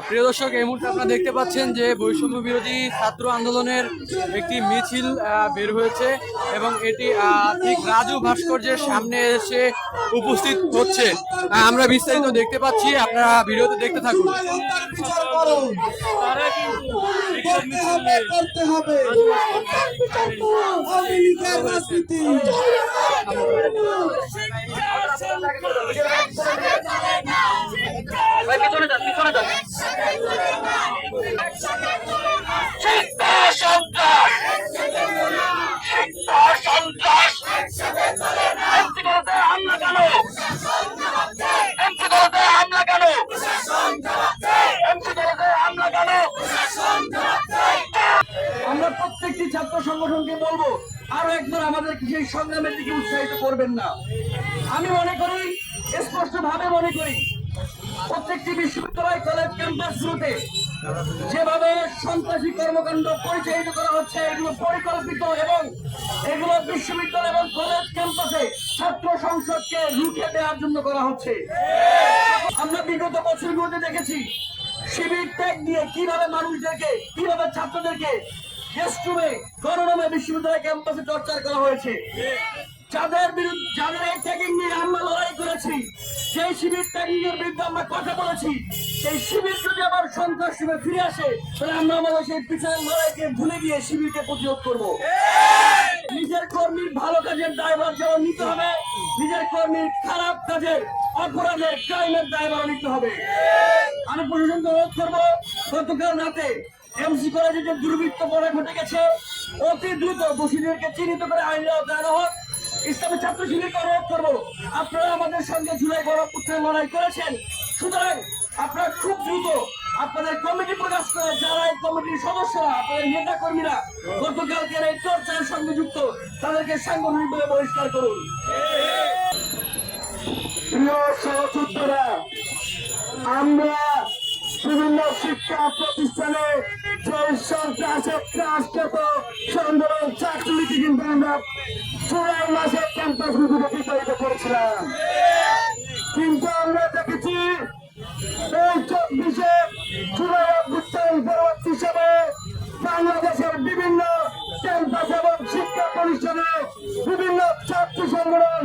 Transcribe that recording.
প্রিয় দর্শক এই মুহূর্তে আপনারা দেখতে পাচ্ছেন যে বৈষম্য বিরোধী ছাত্র আন্দোলনের একটি মিছিল আহ, বের হয়েছে এবং এটি আহ, ঠিক রাজু ভাস্কর্যের সামনে এসে উপস্থিত হচ্ছে আহ, আমরা বিস্তারিত দেখতে পাচ্ছি আপনারা ভিডিওতে দেখতে থাকুন তারা কিন্তু এইসব মিছিল নিয়ে আরও একবার আমাদেরকে সেই সংগ্রামের দিকে উৎসাহিত করবেন না। আমি মনে করি স্পষ্ট ভাবে মনে করি, প্রত্যেকটি বিশ্ববিদ্যালয় কলেজ ক্যাম্পাসগুলোতে যেভাবে সন্ত্রাসী কর্মকাণ্ড পরিচালিত করা হচ্ছে, এগুলো পরিকল্পিত এবং এগুলো বিশ্ববিদ্যালয় এবং কলেজ ক্যাম্পাসে ছাত্র সংসদকে রুখে দেওয়ার জন্য করা হচ্ছে। আমরা বিগত বছরগুলোতে দেখেছি, শিবির ত্যাগ দিয়ে কীভাবে মানুষদেরকে, কীভাবে ছাত্রদেরকে রেস্টরুমে গণনামে বিশ্ববিদ্যালয় ক্যাম্পাসে টর্চার করা হয়েছে। যাদের বিরুদ্ধে যাদের এই ট্যাগিং নিয়ে আমরা লড়াই করেছি সেই শিবির ট্যাগিং এর বিরুদ্ধে আমরা কথা বলেছি, সেই শিবির যদি আবার সন্ত্রাস হিসেবে ফিরে আসে, তাহলে আমরা আমাদের সেই পিছনের লড়াইকে ভুলে গিয়ে শিবিরকে প্রতিরোধ করব। নিজের কর্মীর ভালো কাজের দায়ভার যেমন নিতে হবে, নিজের কর্মীর খারাপ কাজের অপরাধের ক্রাইমের দায়ভার নিতে হবে। আমি প্রশাসনকে অনুরোধ করব, গতকাল রাতে এমসি কলেজে যে দুর্বৃত্ত পরে ঘটে গেছে। অতি দ্রুত দোষীদেরকে চিহ্নিত করে আইনের আওতায় হোক ইসলামী ছাত্র শিবিরকে অনুরোধ করব, আপনারা আমাদের সঙ্গে জুলাই গণপুত্রের লড়াই করেছেন। সুতরাং আপনারা খুব দ্রুত আপনাদের কমিটি প্রকাশ করে, যারা এই কমিটির সদস্যরা, আপনাদের নেতা কর্মীরা গতকালকের এই চর্চার সঙ্গে যুক্ত, তাদেরকে সাংগঠনিকভাবে বহিষ্কার করুন। আমরা বিভিন্ন শিক্ষা প্রতিষ্ঠানে আন্দোলন চাকরিটি কিন্তু আমরা জুলাই মাসে ক্যাম্পাস রুটিতে বিতাড়িত করেছিলাম। কিন্তু আমরা দেখেছি, এই চব্বিশে জুলাই অভ্যুত্থান পরবর্তী হিসাবে বাংলাদেশের বিভিন্ন ক্যাম্পাস এবং শিক্ষা প্রতিষ্ঠানে বিভিন্ন ছাত্র সংগঠন